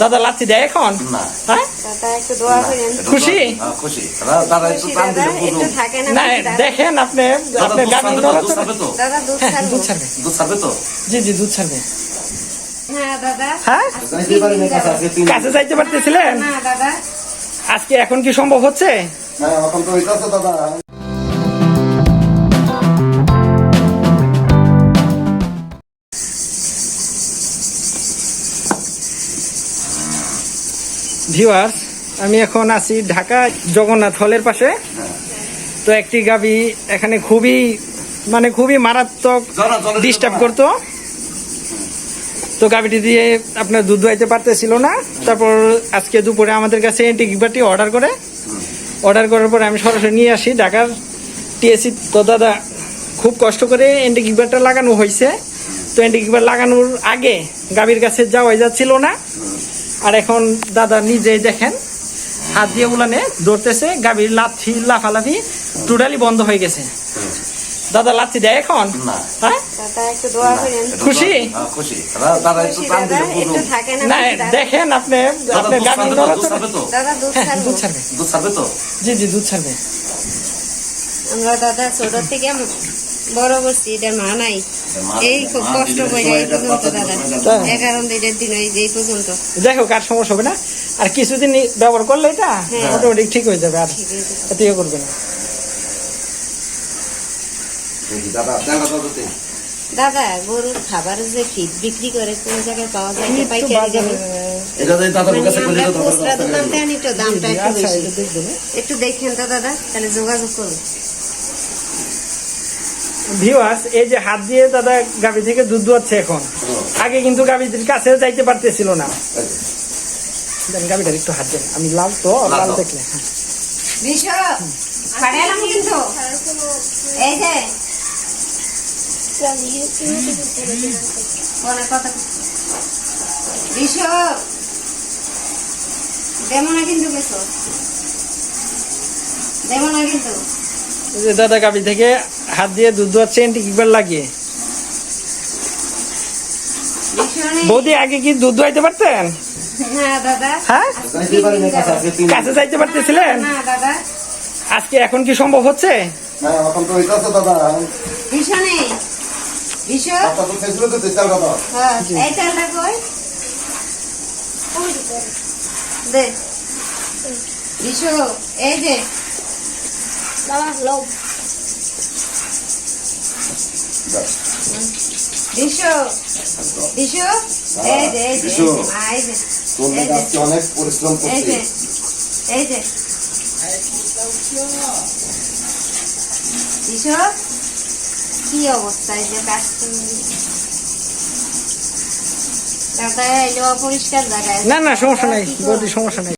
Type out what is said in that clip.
দাদা লাচ্ছি দেয় এখন? হ্যাঁ? দাদা একটু দোয়া করেন। একটু খুশি? হ্যাঁ। দেখেন আপনি দুধ ছাড়বে হ্যাঁ ছাড়বো। দুধ ছাড়বে। দুধ ছাড়বে তো? জি জি দুধ ছাড়বে। হ্যাঁ হ্যাঁ? কাছে যাইতে পারতেছিলেন? আজকে এখন কি সম্ভব হচ্ছে? ভিউয়ার্স আমি এখন আছি ঢাকা জগন্নাথ হলের পাশে। তো একটি গাবি এখানে খুবই মানে খুবই মারাত্মক ডিস্টার্ব করতো। তো গাবিটি দিয়ে আপনার দুধ দোয়াইতে পারতেছিল না। তারপর আজকে দুপুরে আমাদের কাছে অ্যান্টিকিবারটি অর্ডার করে। অর্ডার করার পরে আমি সরাসরি নিয়ে আসি। ঢাকার টিএসি তো দাদা খুব কষ্ট করে অ্যান্টিকিবারটা লাগানো হয়েছে। তো অ্যান্টিকিবার লাগানোর আগে গাবির কাছে যাওয়াই যাচ্ছিল না। আর এখন দাদা নিজে দেখেন হাত দিয়ে উলানে ধরতেছে গাভীর লাথি লাফালাফি টোটালি বন্ধ হয়ে গেছে। দাদা লাথি দেয় এখন? হ্যাঁ? দাদা একটু দোয়া করেন। একটু খুশি? হ্যাঁ। দেখেন আপনি হ্যাঁ ছাড়বো। দুধ ছাড়বে। দুধ ছাড়বে তো? জি জি দুধ ছাড়বে। আমরা দাদা ছোট থেকে বড় করছি এটার মা নাই। এই খুব কষ্ট করে এই পর্যন্ত দাদা। এগারো দিনের দিন এই এই পর্যন্ত। যাই হোক আর সমস্যা হবে না। আর কিছুদিন ব্যবহার করলে এটা হ্যাঁ। অটোমেটিক ঠিক হয়ে যাবে আর এত ইয়ে করবে না। দাদা গরুর খাবার যে ফিড বিক্রি করে কোন জায়গায় পাওয়া যায় একটু পাইকারি দামে এটা যদি দাদার মানে কাছে করলে তো তো দামটা একটু আচ্ছা বেশি। একটু দেখেন তো দাদা তাহলে যোগাযোগ করুন। ভিউয়ার্স এই যে হাত দিয়ে দাদা গাভী থেকে দুধ দোয়াচ্ছে এখন আগে কিন্তু গাভীদের কাছে যাইতে পারতেছিল না। দেন গাভীটার একটু হাত দেন আমি লাল তো লাল দেখলে হ্যাঁ। দাদা গাভী থেকে হাত দিয়ে দুধ দোয়াচ্ছে এন্টিকিবার লাগিয়ে বিশ্ব নেই বৌদি আগে কি দুধ দোয়াইতে পারতেন? হ্যাঁ দাদা। হ্যাঁ? কাছে যাইতে পারতেছিলেন? আজকে এখন কি সম্ভব হচ্ছে? হ্যাঁ এখন তো অনেক পরিশ্রম করছে এই যে কি অবস্থা এই যে কাজ দাদা এই যে অপরিষ্কার জায়গায় না না সমস্যা নাই বৌদি সমস্যা নাই